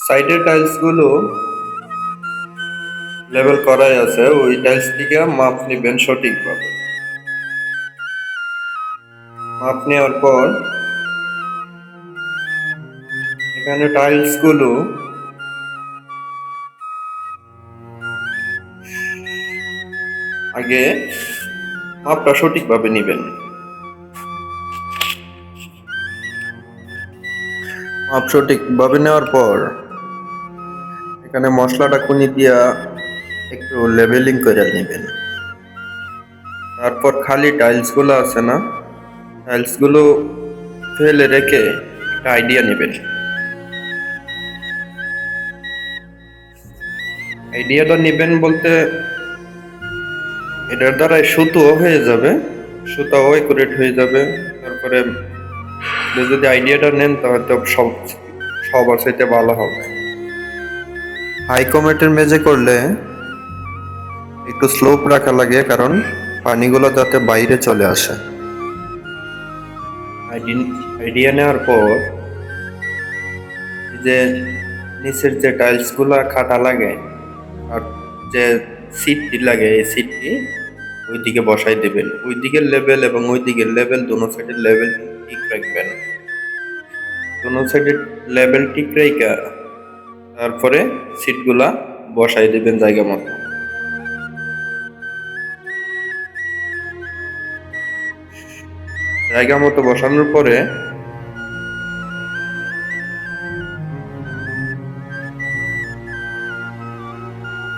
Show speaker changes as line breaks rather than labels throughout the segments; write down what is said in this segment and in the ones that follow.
সাইডের টাইলসগুলো লেভেল করাই আছে, ওই টাইলস থেকে মাপ নেবেন সঠিকভাবে। মাপ নেওয়ার পর এখানে টাইলসগুলো আগে মাপটা সঠিকভাবে নেবেন। মাপ সঠিকভাবে নেওয়ার পর এখানে মশলাটা খুনি দিয়া একটু লেভেলিং করে নেবেন। তারপর খালি টাইলসগুলো আছে না টাইলসগুলো ফেলে রেখে একটা আইডিয়া নেবেন। আইডিয়াটা নেবেন বলতে এটার দ্বারা সুতোও হয়ে যাবে, সুতাও একুরেট হয়ে যাবে। তারপরে যদি আইডিয়াটা নেন তাহলে সব, সবার সাথে ভালো হবে। হাই কমেটের মেজে করলে একটু স্লোপ রাখা লাগে, কারণ পানিগুলো যাতে বাইরে চলে আসে। আইডিয়া নেওয়ার পর যে নিচের যে টাইলসগুলো খাটা লাগে, আর যে সিটটি লাগে, এই সিটটি ওই দিকে বসাই দেবেন। ওই দিকের লেভেল এবং ওই দিকের লেভেল দোনো সাইডের লেভেল ঠিক রাখবেন। দোনো সাইডের লেভেল ঠিক রাখা তারপরে সিটগুলা বসাই দেবেন জায়গা মতো। জায়গা মতো বসানোর পরে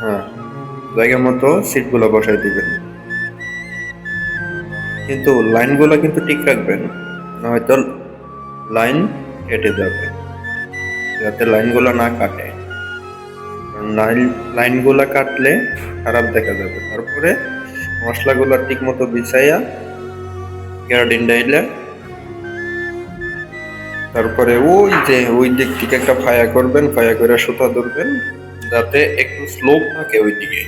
হ্যাঁ জায়গা মতো সিটগুলো বসাই দিবেন। কিন্তু লাইনগুলো কিন্তু ঠিক রাখবেন নয়তো লাইন কেটে যাবে। যাতে লাইনগুলো না কাটে। লাইন লাইনগুলো কাটলে খারাপ দেখা যাবে। তারপরে মশলাগুলো ঠিক মতো বিছাইয়া কেরাটিন ডাইলে তারপরে ওই যে ওই দিক থেকে একটা ফায়া করবেন, ফায়া করে সুতা ধরবেন, যাতে একটু স্লোপ থাকে ওই দিকে।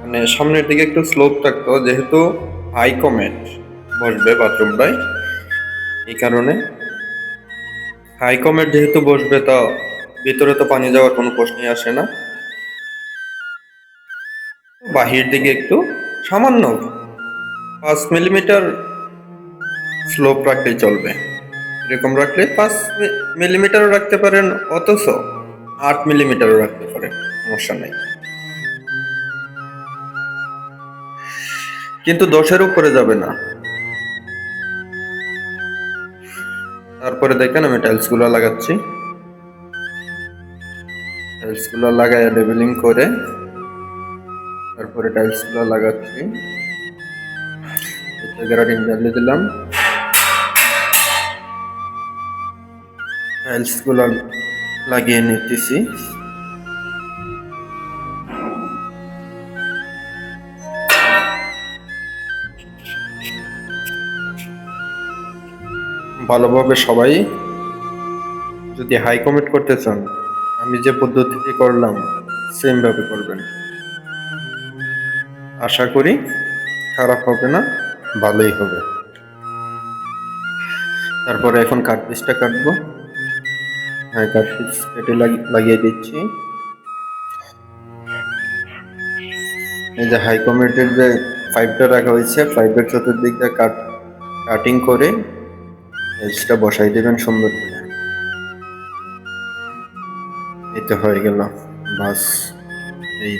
মানে সামনের দিকে একটু স্লোপ থাকতো, যেহেতু হাই কমেন্ট বসবে বাথরুমটায়, এই কারণে। হাই কমেন্ট যেহেতু বসবে, তা ভিতরে তো পানি যাওয়ার কোনো প্রশ্নই আসে না। বাহির দিকে একটু সামান্য পাঁচ মিলিমিটার স্লোপ রাখলেই চলবে। এরকম রাখলে পাঁচ মিলিমিটারও রাখতে পারেন, অথচ আট মিলিমিটারও রাখতে পারেন, সমস্যা নেই। কিন্তু দশের উপরে যাবে না। তারপরে দেখেন আমি টাইলসগুলো লাগাচ্ছি। টাইলসগুলো লাগাই লেবেলিং করে, তারপরে টাইলসগুলো লাগাচ্ছি গ্যারাটিং জ্বালিয়ে দিলাম। টাইলসগুলো লাগিয়ে নিতেছি। ভালোভাবে সবাই যদি হাই কমিট করতে চান আমি যে পদ্ধতিটি করলাম সেম ভাবে করবেন। আশা করি খারাপ হবে না, ভালোই হবে। তারপরে এখন কাঠপিসটা কাটবো। হ্যাঁ কাঠপিস কেটে লাগি- লাগিয়ে দিচ্ছি। এই যে হাই কমিটের যে পাইপটা রাখা হয়েছে পাইপের চতুর্দিক দিয়ে কাট কাটিং করে এজটা বসাই দেবেন সুন্দর করে। এই হয়ে গেল। বাস এই